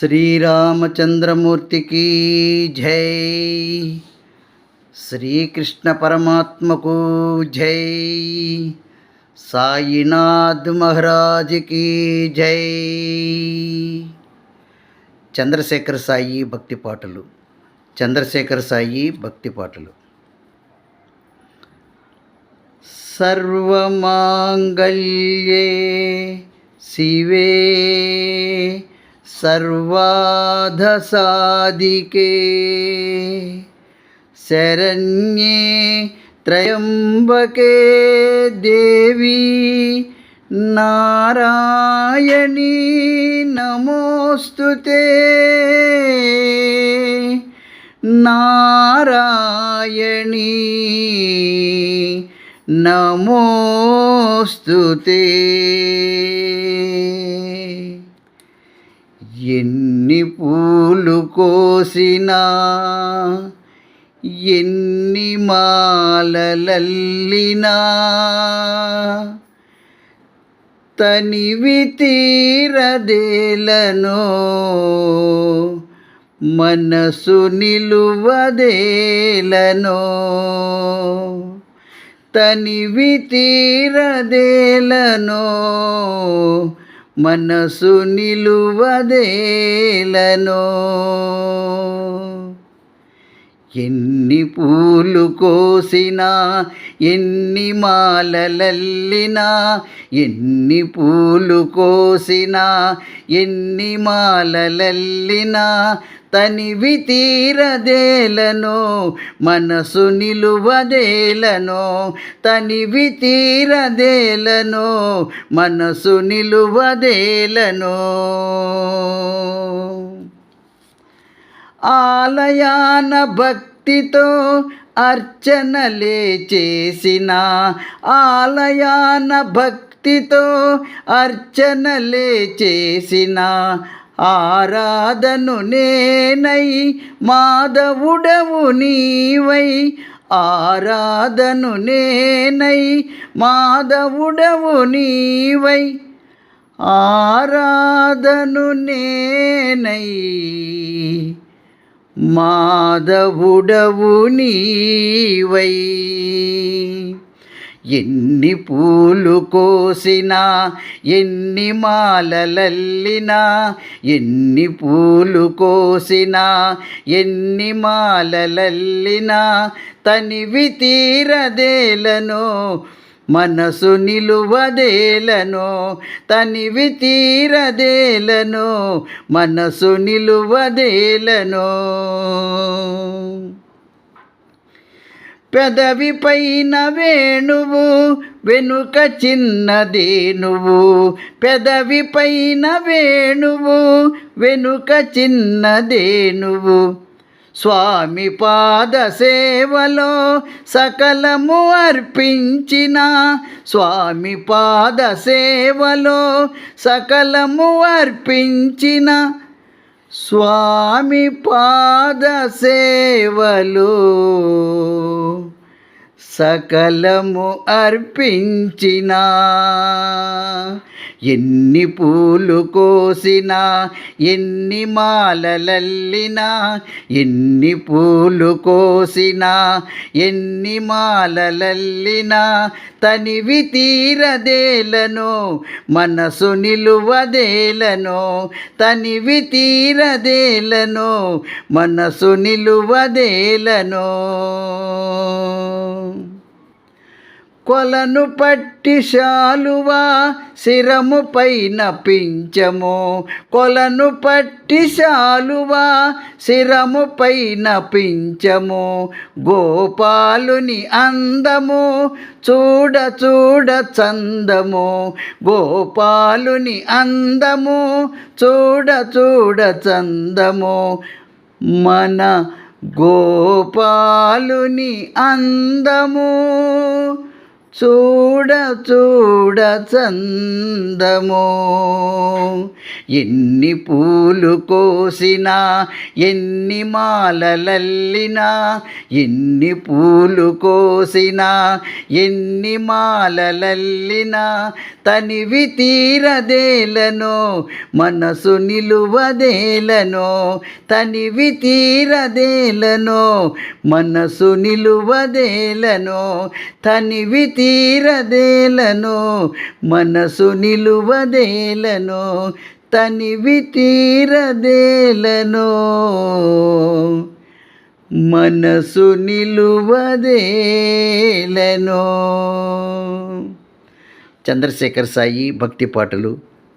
శ్రీరామచంద్రమూర్తికి జై. శ్రీకృష్ణ పరమాత్మకు జై. సాయినాథ్ మహారాజ్కి జై. చంద్రశేఖర సాయి భక్తి పాటలు. చంద్రశేఖర సాయి భక్తి పాటలు. సర్వమాంగళ్యే శివే. सर्वाधसादिके शरण्ये त्र्यम्बके देवी नारायणी नमोऽस्तु ते। नारायणी नमोऽस्तु ते। ఎన్ని పూలు కోసినా ఎన్ని మాలలల్లినా తనివి తీరదేలను మనసు నిలువదేలను తనివి తీరదేలనో మనసు నిలువదేలను. ఎన్ని పూలు కోసినా ఎన్ని మాలలల్లినా ఎన్ని పూలు కోసినా ఎన్ని మాలలల్లినా తనివి తీరదేలను మనసు నిలువదేలనో. తనివి తీరదేలను మనసు నిలువదేలనో. ఆలయాన భక్తితో అర్చనలే చేసిన ఆలయాన భక్తితో అర్చనలే చేసిన ఆరాధను నేనై మాధవుడవు నీవై. ఆరాధను నేనై మాధవుడవు నీవై. ఆరాధను నేనై మాధవుడవు నీవై. ఎన్ని పూలు కోసినా ఎన్ని మాలలల్లినా ఎన్ని పూలు కోసినా ఎన్ని మాలలల్లినా తనివి తీరదేలను మనసు నిలువదేలను తనివి తీరదేలను మనసు నిలువదేలను. పెదవి పైన వేణువు వెనుక చిన్నదేనువు పెదవి పైన వేణువు వెనుక చిన్నదేనువు స్వామి పాద సేవలో సకలము అర్పించిన స్వామి పాద సేవలో సకలము అర్పించిన స్వామి పాద సేవలు. సకలము అర్పించిన. ఎన్ని పూలు కోసినా ఎన్ని మాలలల్లినా ఎన్ని పూలు కోసినా ఎన్ని మాలలల్లినా తనివి తీరదేలను మనసు నిలువదేలను తనివి తీరదేలను మనసు నిలువదేలను. కొలను పట్టి శాలువా శిరము పైన పించము కొలను పట్టి శాలువా శిరము పైన పించము గోపాలుని అందము చూడ చూడ చందము. గోపాలుని అందము చూడ చూడ చందము. మన గోపాలుని అందము చూడ చూడ చందమో. ఎన్ని పూలు కోసినా ఎన్ని మాలలల్లినా ఎన్ని పూలు కోసినా ఎన్ని మాలలల్లినా తనివి తీరదేలనో మనసు నిలువదేలనో తనివి తీరదేలనో మనసు నిలువదేలనో తనివి తీరదేలనో మనసు నిలువదేలను తనివి తీరదేలను మనసు నిలువదేలను. చంద్రశేఖర్ సాయి భక్తి పాటలు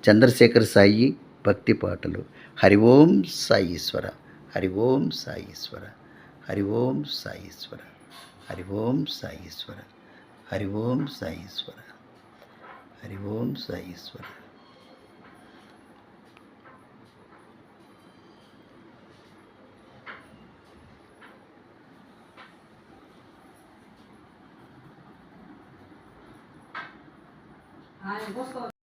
చంద్రశేఖర్ సాయి భక్తి పాటలు. హరి ఓం సాయీశ్వర హరి ఓం సాయీశ్వర హరి ఓం సాయీశ్వర హరి ఓం సాయీశ్వర హరి ఓం సాయీశ్వర హరి ఓం సాయీశ్వర ఆయన పోసుకో